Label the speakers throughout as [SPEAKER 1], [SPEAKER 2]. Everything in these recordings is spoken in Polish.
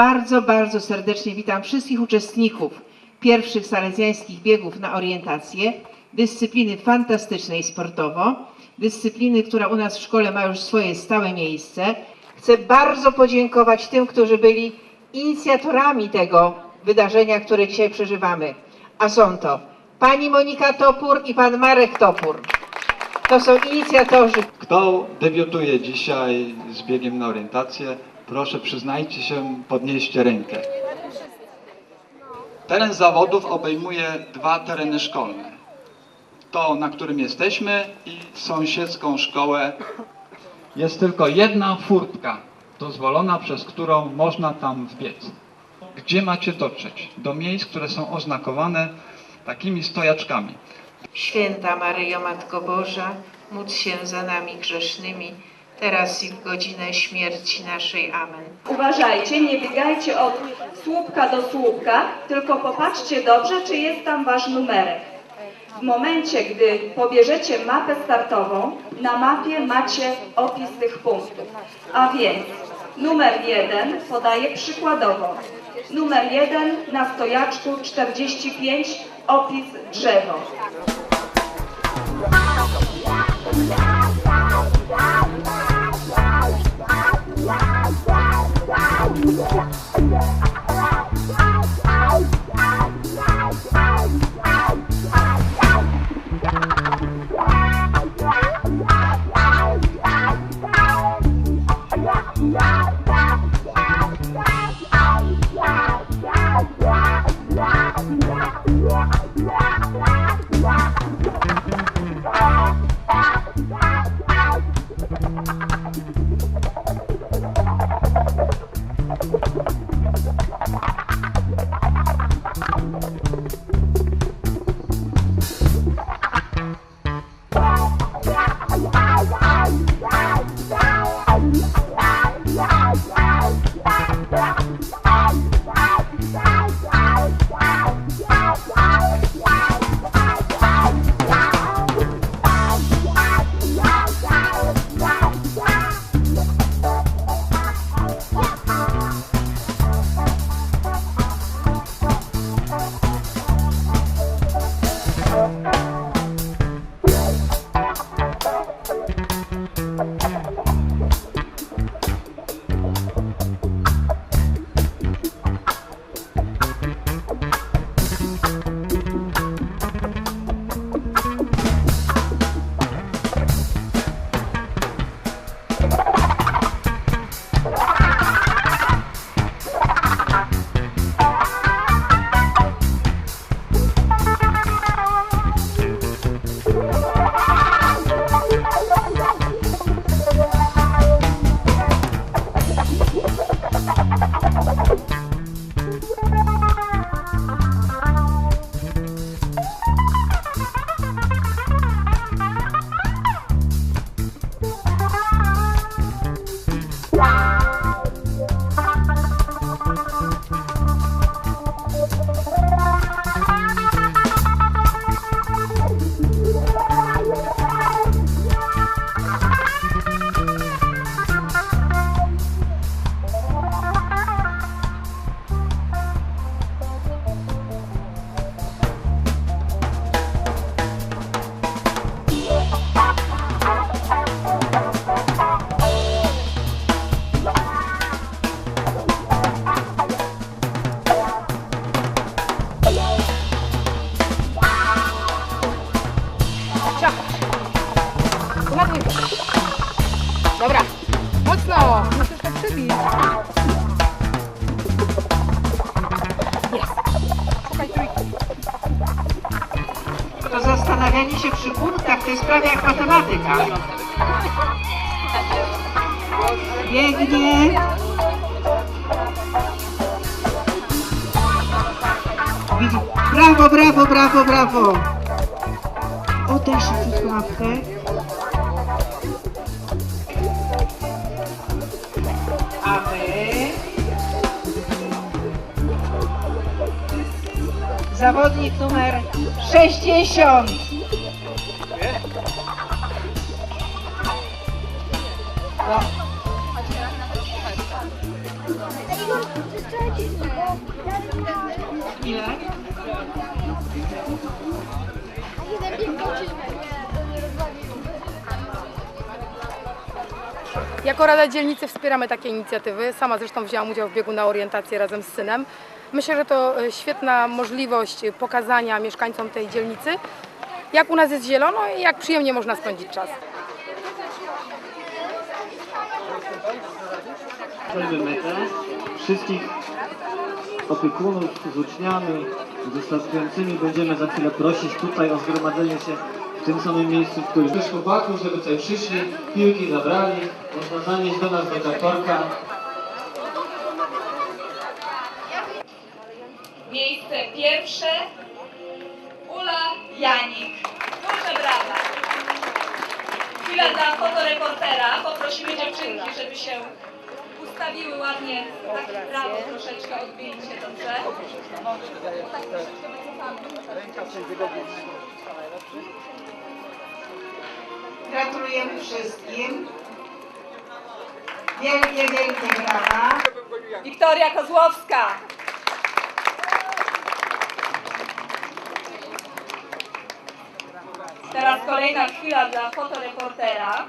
[SPEAKER 1] Bardzo, bardzo serdecznie witam wszystkich uczestników pierwszych salezjańskich biegów na orientację, dyscypliny fantastycznej sportowo, dyscypliny, która u nas w szkole ma już swoje stałe miejsce. Chcę bardzo podziękować tym, którzy byli inicjatorami tego wydarzenia, które dzisiaj przeżywamy. A są to pani Monika Topór i pan Marek Topór. To są inicjatorzy
[SPEAKER 2] Kto debiutuje dzisiaj z biegiem na orientację, proszę przyznajcie się, podnieście rękę. Teren zawodów obejmuje dwa tereny szkolne. To, na którym jesteśmy i sąsiedzką szkołę. Jest tylko jedna furtka dozwolona, przez którą można tam wbiec. Gdzie macie dotrzeć? Do miejsc, które są oznakowane takimi stojaczkami.
[SPEAKER 1] Święta Maryjo Matko Boża, módl się za nami grzesznymi, teraz i w godzinę śmierci naszej. Amen.
[SPEAKER 3] Uważajcie, nie biegajcie od słupka do słupka, tylko popatrzcie dobrze, czy jest tam wasz numerek. W momencie, gdy pobierzecie mapę startową, na mapie macie opis tych punktów. A więc numer jeden podaję przykładowo. Numer jeden na stojaczku 45 opis drzewo. Thank you. Thank you.
[SPEAKER 4] Ładnie. Dobra, mocno. Musisz to przybić.
[SPEAKER 1] To zastanawianie się przy punktach to jest prawie jak matematyka. Biegnie. Widzi- Brawo, brawo, brawo, brawo. Oddaj szybciutko łapkę. A my... Zawodnik numer 60. No.
[SPEAKER 5] Ile?
[SPEAKER 4] Jako Rada Dzielnicy wspieramy takie inicjatywy. Sama zresztą wzięłam udział w biegu na orientację razem z synem. Myślę, że to e, świetna możliwość pokazania mieszkańcom tej dzielnicy, jak u nas jest zielono i jak przyjemnie można spędzić czas.
[SPEAKER 6] Wszystkich opiekunów z uczniami, startującymi będziemy za chwilę prosić tutaj o zgromadzenie się w tym samym miejscu, w którym też chłopaków, żeby tutaj przyszli, piłki zabrali, można zanieść do nas do Katorka.
[SPEAKER 7] Miejsce pierwsze Ula Janik. Duże brawa. Chwila dla fotoreportera. Poprosimy dziewczynki, żeby się ustawiły ładnie tak w prawo troszeczkę odbięcie, dobrze?
[SPEAKER 5] Gratulujemy wszystkim. Wielkie, wielkie brawa.
[SPEAKER 7] Wiktoria Kozłowska. Teraz kolejna chwila dla fotoreportera.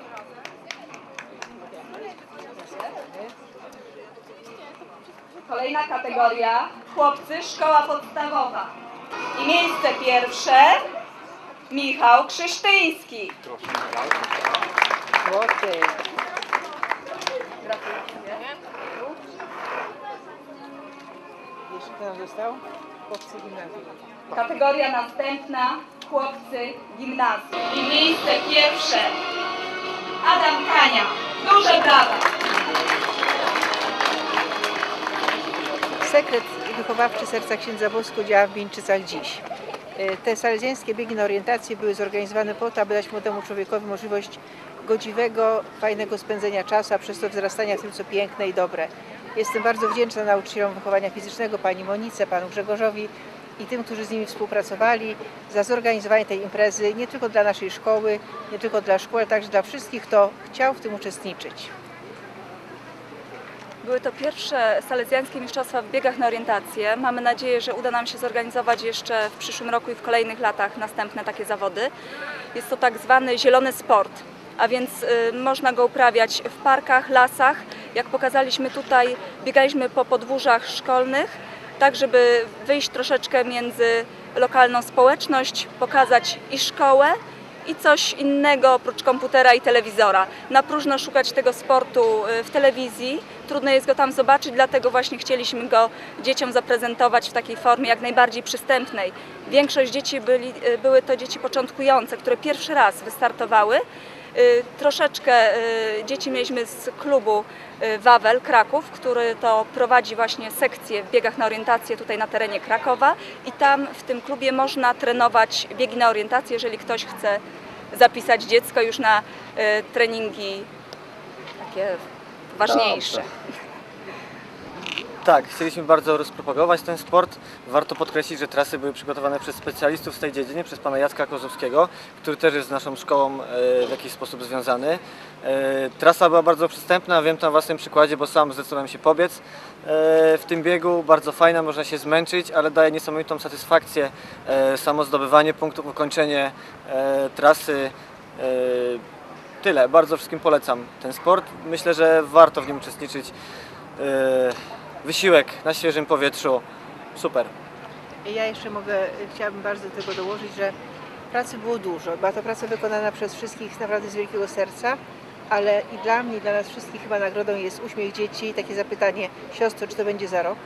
[SPEAKER 7] Kolejna kategoria. Chłopcy, szkoła podstawowa. I miejsce pierwsze. Michał Krzysztyński.
[SPEAKER 1] Jeszcze kto nam został? Chłopcy gimnazjum.
[SPEAKER 7] Kategoria następna. Chłopcy gimnazjum. I miejsce pierwsze. Adam Kania. Duże brawa.
[SPEAKER 1] Sekret wychowawczy Serca Księdza Bosko działa w Bieńczycach dziś. E, Te salezjańskie biegi na orientację były zorganizowane po to, aby dać młodemu człowiekowi możliwość godziwego, fajnego spędzenia czasu, a przez to wzrastania w tym, co piękne i dobre. Jestem bardzo wdzięczna nauczycielom wychowania fizycznego, pani Monice, panu Grzegorzowi i tym, którzy z nimi współpracowali za zorganizowanie tej imprezy nie tylko dla naszej szkoły, nie tylko dla szkół, ale także dla wszystkich, kto chciał w tym uczestniczyć.
[SPEAKER 3] Były to pierwsze salezjańskie mistrzostwa w biegach na orientację. Mamy nadzieję, że uda nam się zorganizować jeszcze w przyszłym roku i w kolejnych latach następne takie zawody. Jest to tak zwany zielony sport, a więc y, można go uprawiać w parkach, lasach. Jak pokazaliśmy tutaj, biegaliśmy po podwórzach szkolnych, tak żeby wyjść troszeczkę między lokalną społeczność, pokazać i szkołę, i coś innego oprócz komputera i telewizora. Na próżno szukać tego sportu y, w telewizji, trudno jest go tam zobaczyć, dlatego właśnie chcieliśmy go dzieciom zaprezentować w takiej formie jak najbardziej przystępnej. Większość dzieci byli, y, były to dzieci początkujące, które pierwszy raz wystartowały. Y, Troszeczkę y, dzieci mieliśmy z klubu y, Wawel Kraków, który to prowadzi właśnie sekcję w biegach na orientację tutaj na terenie Krakowa i tam w tym klubie można trenować biegi na orientację, jeżeli ktoś chce zapisać dziecko już na treningi takie ważniejsze.
[SPEAKER 8] Tak, chcieliśmy bardzo rozpropagować ten sport. Warto podkreślić, że trasy były przygotowane przez specjalistów z tej dziedzinie, przez pana Jacka Kozłowskiego, który też jest z naszą szkołą e, w jakiś sposób związany. E, Trasa była bardzo przystępna, wiem to na własnym przykładzie, bo sam zdecydowałem się pobiec e, w tym biegu. Bardzo fajna, można się zmęczyć, ale daje niesamowitą satysfakcję samo zdobywanie punktów, ukończenie trasy. Tyle, bardzo wszystkim polecam ten sport. Myślę, że warto w nim uczestniczyć. Wysiłek na świeżym powietrzu. Super.
[SPEAKER 1] Ja jeszcze mogę, chciałabym bardzo do tego dołożyć, że pracy było dużo. Była to praca wykonana przez wszystkich naprawdę z wielkiego serca, ale i dla mnie, i dla nas wszystkich chyba nagrodą jest uśmiech dzieci i takie zapytanie, siostro, czy to będzie za rok?